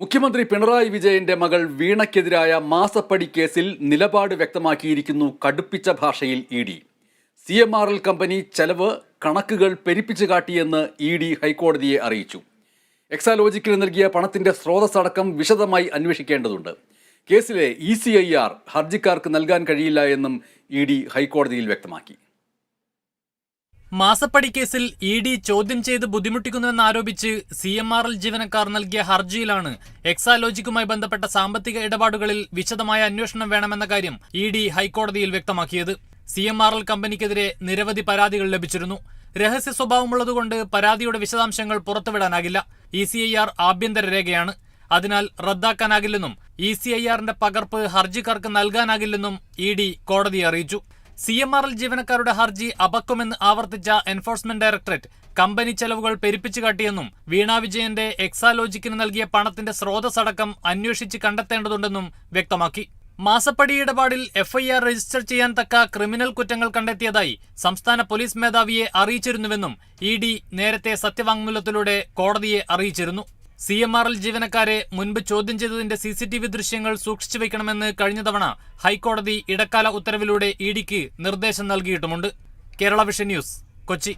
മുഖ്യമന്ത്രി പിണറായി വിജയന്റെ മകൾ വീണയ്ക്കെതിരായ മാസപ്പടി കേസിൽ നിലപാട് വ്യക്തമാക്കിയിരിക്കുന്നു കടുപ്പിച്ച ഭാഷയിൽ E D. C M R L company ചെലവ് കണക്കുകൾ പെരിപ്പിച്ചു കാട്ടിയെന്ന് ഇ ഡി ഹൈക്കോടതിയെ അറിയിച്ചു. എക്സാലോജിക്കിന് നൽകിയ പണത്തിന്റെ സ്രോതസ്സടക്കം വിശദമായി അന്വേഷിക്കേണ്ടതുണ്ട്. കേസിലെ ഇ സി ഐ ആർ ഹർജിക്കാർക്ക് നൽകാൻ കഴിയില്ല എന്നും ഇ ഡി ഹൈക്കോടതിയിൽ വ്യക്തമാക്കി. മാസപ്പടി കേസിൽ ഇ ഡി ചോദ്യം ചെയ്ത് ബുദ്ധിമുട്ടിക്കുന്നുവെന്ന് ആരോപിച്ച് സി എം ആർ എൽ ജീവനക്കാർ നൽകിയ ഹർജിയിലാണ് എക്സാലോജിക്കുമായി ബന്ധപ്പെട്ട സാമ്പത്തിക ഇടപാടുകളിൽ വിശദമായ അന്വേഷണം വേണമെന്ന കാര്യം ഇ ഡി ഹൈക്കോടതിയിൽ വ്യക്തമാക്കിയത്. സി എം ആർ എൽ കമ്പനിക്കെതിരെ നിരവധി പരാതികൾ ലഭിച്ചിരുന്നു. രഹസ്യ സ്വഭാവമുള്ളതുകൊണ്ട് പരാതിയുടെ വിശദാംശങ്ങൾ പുറത്തുവിടാനാകില്ല. ഇ സി ഐ ആർ ആഭ്യന്തര രേഖയാണ്. അതിനാൽ റദ്ദാക്കാനാകില്ലെന്നും ഇ സി ഐ ആറിന്റെ പകർപ്പ് ഹർജിക്കാർക്ക് നൽകാനാകില്ലെന്നും ഇ ഡി കോടതിയെ അറിയിച്ചു. സി എം ആർ എൽ ജീവനക്കാരുടെ ഹർജി അപക്കുമെന്ന് ആവർത്തിച്ച എൻഫോഴ്സ്മെന്റ് ഡയറക്ടറേറ്റ് കമ്പനി ചെലവുകൾ പെരുപ്പിച്ചു കാട്ടിയെന്നും വീണ വിജയന്റെ എക്സാലോജിക്കിന് നൽകിയ പണത്തിന്റെ സ്രോതസ്സടക്കം അന്വേഷിച്ച് കണ്ടെത്തേണ്ടതുണ്ടെന്നും വ്യക്തമാക്കി. മാസപ്പടി ഇടപാടിൽ എഫ്ഐആർ രജിസ്റ്റർ ചെയ്യാൻ തക്ക ക്രിമിനൽ കുറ്റങ്ങൾ കണ്ടെത്തിയതായി സംസ്ഥാന പോലീസ് മേധാവിയെ അറിയിച്ചിരുന്നുവെന്നും ഇ നേരത്തെ സത്യവാങ്മൂലത്തിലൂടെ കോടതിയെ അറിയിച്ചിരുന്നു. സി എം ആർ എൽ ജീവനക്കാരെ മുൻപ് ചോദ്യം ചെയ്തതിന്റെ സി സി ടി വി ദൃശ്യങ്ങൾ സൂക്ഷിച്ചു വയ്ക്കണമെന്ന് കഴിഞ്ഞ തവണ ഹൈക്കോടതി ഇടക്കാല ഉത്തരവിലൂടെ ഇ ഡിക്ക് നിർദ്ദേശം നൽകിയിട്ടുമുണ്ട്. Kerala vision news Kochi.